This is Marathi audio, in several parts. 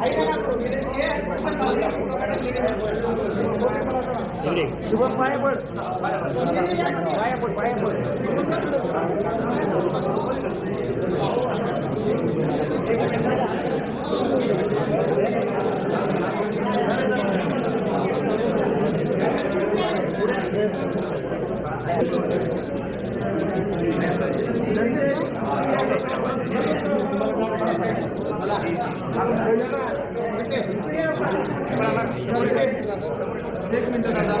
Ahí está la शुभम पाया पड पाया Tek minute kadar.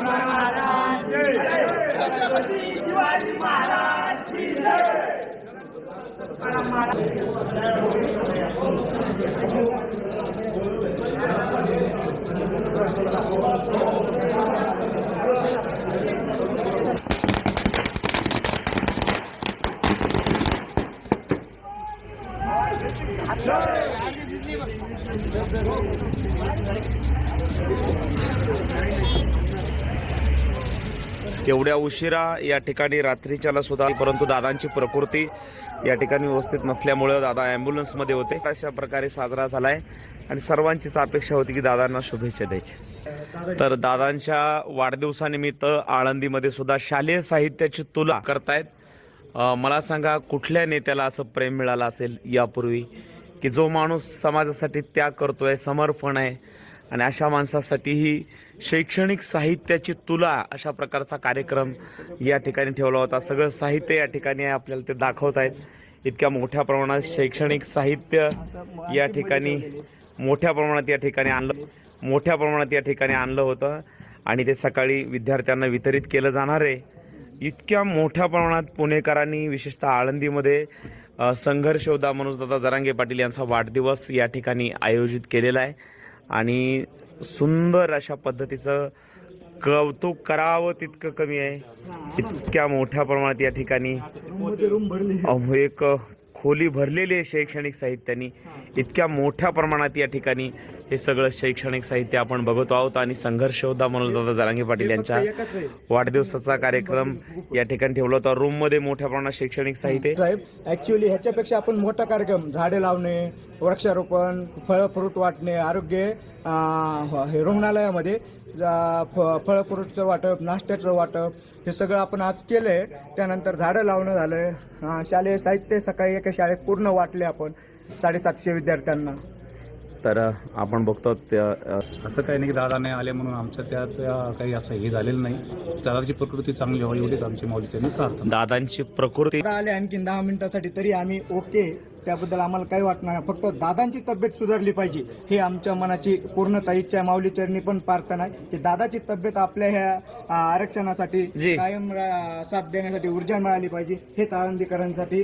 Maharaj Chhatrapati Shivaji Maharaj की Thank you. एवढ्या उशिरा या ठिकाणी रात्रीच्याला सुद्धा परंतु दादांची प्रकृती या ठिकाणी व्यवस्थित नसल्यामुळे दादा अँब्युलन्समध्ये होते. अशा प्रकारे साजरा झालाय आणि सर्वांचीच अपेक्षा होती की दादांना शुभेच्छा द्यायची. तर दादांच्या वाढदिवसानिमित्त आळंदीमध्ये सुद्धा शालेय साहित्याची तुला करतायत. मला सांगा कुठल्या नेत्याला असं प्रेम मिळालं असेल यापूर्वी? की जो माणूस समाजासाठी त्याग करतोय समर्पण आहे आणि अशा माणसासाठी ही शैक्षणिक साहित्याची तुला अशा प्रकारचा कार्यक्रम या ठिकाणी ठेवला होता. सगळं साहित्य या ठिकाणी आपल्याला ते दाखवत आहेत. इतक्या मोठ्या प्रमाणात शैक्षणिक साहित्य या ठिकाणी मोठ्या प्रमाणात या ठिकाणी आणलं मोठ्या प्रमाणात या ठिकाणी आणलं होतं. आणि ते सकाळी विद्यार्थ्यांना वितरित केलं जाणार आहे. इतक्या मोठ्या प्रमाणात पुणेकरांनी विशेषतः आळंदीमध्ये संघर्षोदा मनोजदादा जरांगे पाटील यांचा वाढदिवस या ठिकाणी आयोजित केलेला आहे. आणि सुंदर अशा पद्धतीचं कौतुक करावं तितकं कमी आहे. इतक्या मोठ्या प्रमाणात या ठिकाणी एक खोली भरलेली आहे शैक्षणिक साहित्यानी. इतक्या मोठ्या प्रमाणात या ठिकाणी हे सगळं शैक्षणिक साहित्य आपण बघतो आहोत आणि संघर्ष योद्धा मनोजदादा जरांगे पाटील यांच्या वाढदिवसाचा कार्यक्रम या ठिकाणी ठेवला होता. रूममध्ये मोठ्या प्रमाणात शैक्षणिक साहित्य. साहेब ऍक्च्युअली ह्याच्यापेक्षा आपण मोठा कार्यक्रम झाडे लावणे वृक्षारोपण फळ फ्रूट वाटणे आरोग्य रुग्णालयामध्ये फ- फळ फ्रूटचं वाटप नाश्त्याचं वाटप हे सगळं आपण आज केलंय. त्यानंतर झाडं लावणं झालंय. अं, शालेय साहित्य सकाळी एका शाळेत पूर्ण वाटले आपण साडेसातशे विद्यार्थ्यांना. तर आपण बघतो ते, अ, असं काही नाही की दादा नाही आले म्हणून आमच्या त्यात काही असं हे झालेलं नाही. दादाची प्रकृती चांगली व्हावी एवढीच आमची प्रार्थना. दादांची प्रकृती आले आणखीन दहा मिनिटासाठी तरी आम्ही ओके. त्याबद्दल आम्हाला काही वाटणार नाही फक्त दादांची तब्येत सुधारली पाहिजे हे आमच्या मनाची पूर्णता इच्छा. माऊली चरणी पण प्रार्थना आहे की दादाची तब्येत आपल्या ह्या आरक्षणासाठी. कायम साथ देण्यासाठी ऊर्जा मिळाली पाहिजे हेच आळंदीकरांसाठी